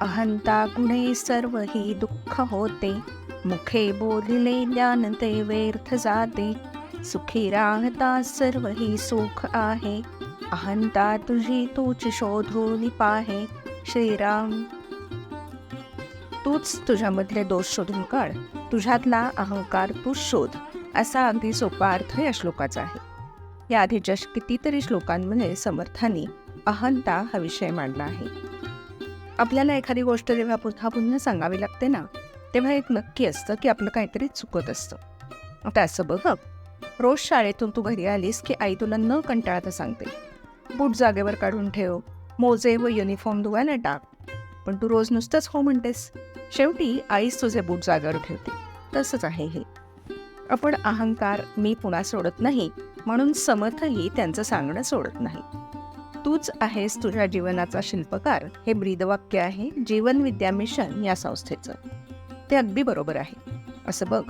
अहंता गुणे सर्व ही दुःख होते. मुखे बोलिले ज्ञान ते व्यर्थ जाते. सुखी राहता सर्व ही सुख आहे. अहंता तुझी तूच शोधून पाहे. श्रीराम. तूच तुझ्यामधले दोष शोधून काढ. तुझ्यातला अहंकार तू शोध. असा अगदी सोपा अर्थ या श्लोकाचा आहे. या आधीच्या कितीतरी श्लोकांमध्ये समर्थांनी अहंता हा विषय मांडला आहे. आपल्याला एखादी गोष्ट जेव्हा पुन्हा पुन्हा सांगावी लागते ना तेव्हा एक नक्की असतं की आपलं काहीतरी चुकत असतं. आता असं बघ रोज शाळेतून तू घरी आलीस की आई तुला न कंटाळता सांगते बूट जागेवर काढून ठेव मोजे व युनिफॉर्म धुवायला टाक. पण तू रोज नुसतंच हो म्हणतेस. शेवटी आईच तुझे बूट जागेवर ठेवते. तसंच आहे हे. आपण अहंकार मी पुन्हा सोडत नाही म्हणून समर्थही त्यांचं सांगणं सोडत नाही. तूच आहेस तुझ्या जीवनाचा शिल्पकार. हे ब्रीदवाक्य आहे जीवन विद्या मिशन या संस्थेचं. ते अगदी बरोबर आहे. असं बघ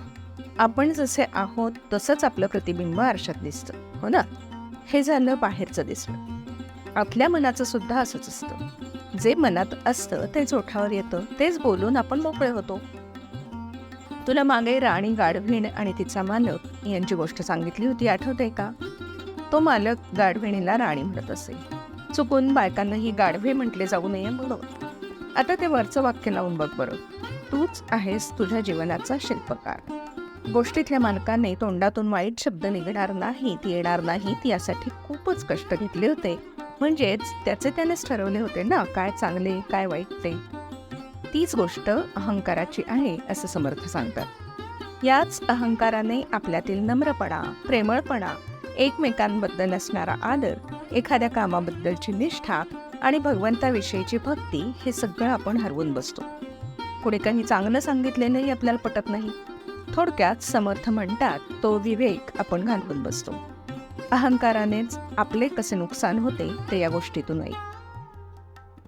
आपण जसे आहोत तसंच आपलं प्रतिबिंब आरशात दिसतं हो ना? हे झालं बाहेरचं दिसणं. आपल्या मनाचं सुद्धा असंच असतं. जे मनात असतं तेच ओठावर येतं तेच बोलून आपण मोकळे होतो. तुला मागे राणी गाढवीण आणि तिचा मालक यांची गोष्ट सांगितली होती आठवते का? तो मालक गाढविणीला राणी म्हणत असे. चुकून बायकांनाही गाढवे म्हटले जाऊ नये म्हणून. आता ते वरचं वाक्य लावून बघ बरं. तूच आहेस तुझ्या जीवनाचा शिल्पकार. गोष्टीतल्या मालकाने तोंडातून वाईट शब्द निघणार नाहीत येणार नाहीत यासाठी खूपच कष्ट घेतले होते. म्हणजेच त्याचे त्यानेच ठरवले होते ना काय चांगले काय वाईट ते. तीच गोष्ट अहंकाराची आहे असं समर्थ सांगतात. याच अहंकाराने आपल्यातील नम्रपणा प्रेमळपणा एकमेकांबद्दल असणारा आदर एखाद्या कामाबद्दलची निष्ठा आणि भगवंताविषयीची भक्ती हे सगळं आपण हरवून बसतो. पुढे काही चांगलं सांगितलेलंही आपल्याला पटत नाही. थोडक्यात समर्थ म्हणतात तो विवेक आपण घालवून बसतो. अहंकारानेच आपले कसे नुकसान होते ते या गोष्टीतूनही.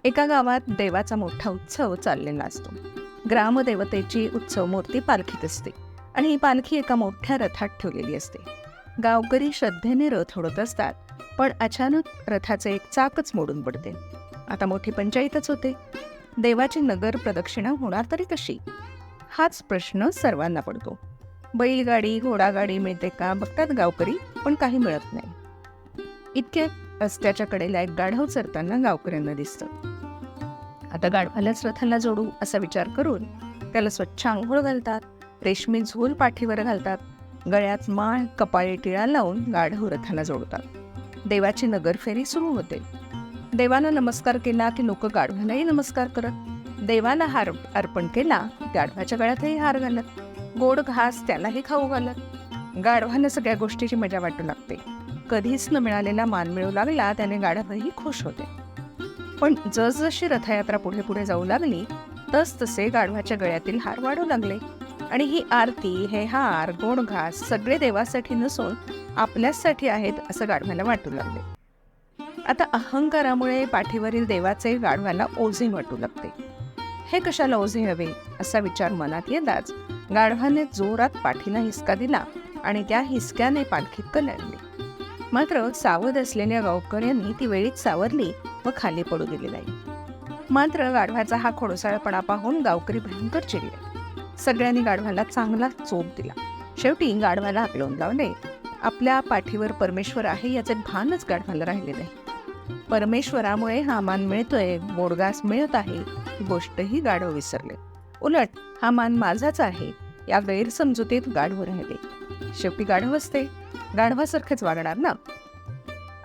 एका गावात देवाचा मोठा उत्सव चाललेला असतो. ग्रामदेवतेची उत्सव मूर्ती पालखीत असते आणि ही पालखी एका मोठ्या रथात ठेवलेली असते. गावकरी श्रद्धेने रथ ओढत असतात. पण अचानक रथाचे एक चाकच मोडून पडते. आता मोठी पंचायतच होते. देवाची नगर प्रदक्षिणा होणार तरी कशी? हाच प्रश्न सर्वांना पडतो. बैलगाडी घोडागाडी मिळते का बघतात गावकरी पण काही मिळत नाही. इतक्या रस्त्याच्या कडेला एक गाढव चरताना गावकऱ्यांना दिसतं. आता गाढवालाच रथाला जोडू असा विचार करून त्याला स्वच्छ आंघोळ घालतात रेशमी झोल पाठीवर घालतात गळ्यात माळ कपाळी टिळा लावून गाढव रथाला जोडतात. देवाची नगरफेरी सुरू होते. देवानं नमस्कार केला की लोक गाढवालाही नमस्कार करत देवाला हार अर्पण केला गाढवाच्या गळ्यातही हार घालत गोड घास त्यालाही खाऊ घालत. गाढवानं सगळ्या गोष्टीची मजा वाटू लागते. कधीच न मिळालेला मान मिळू लागला त्याने गाढवही खुश होते. पण जसजशी रथयात्रा पुढे पुढे जाऊ लागली तस तसे गाढवाच्या गळ्यातील हार वाढू लागले. आणि ही आरती हे हार गोड घास सगळे देवासाठी नसून आपल्याचसाठी आहेत असं गाढवाला वाटू लागले. आता अहंकारामुळे पाठीवरील देवाचे गाढवाला ओझे वाटू लागते. हे कशाला ओझे हवे असा विचार मनात येताच गाढवाने जोरात पाठीला हिसका दिला आणि त्या हिसक्याने पालखीत कलरली मात्र सावध असलेल्या गावकऱ्यांनी ती वेळीच सावरली व खाली पडू दिली नाही. मात्र गाढवाचा हा खोडसाळपणा पाहून गावकरी भयंकर चिडले. सगळ्यांनी गाढवाला चांगला चोप दिला. शेवटी गाढवाला हाकलवून लावले आपल्या पाठीवर परमेश्वर आहे याचे भानच गाढवाला राहिलेलं आहे. परमेश्वरामुळे हा मान मिळतोय बोडगास मिळत आहे ही गोष्टही गाढव विसरले. उलट हा मान माझाच आहे या गैरसमजुतीत गाढव राहिले. शेवटी गाढव असते गाढवासारखंच वागणार ना?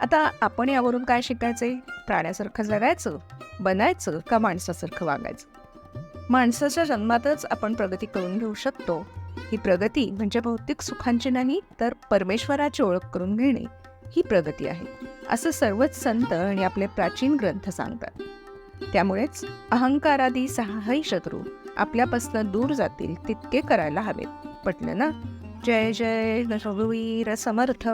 आता आपण यावरून काय शिकायचे? प्राण्यासारखं जगायचं बनायचं का माणसासारखं वागायचं? माणसाच्या जन्मातच आपण प्रगती करून घेऊ शकतो ही प्रगती म्हणजे भौतिक सुखांची नाही तर परमेश्वराची ओळख करून घेणे ही प्रगती आहे असं सर्वच संत आणि आपले प्राचीन ग्रंथ सांगतात. त्यामुळेच अहंकारादी सहाही शत्रू आपल्यापासून दूर जातील तितके करायला हवेत. पटलं ना? जय जय रघुवीर समर्थ.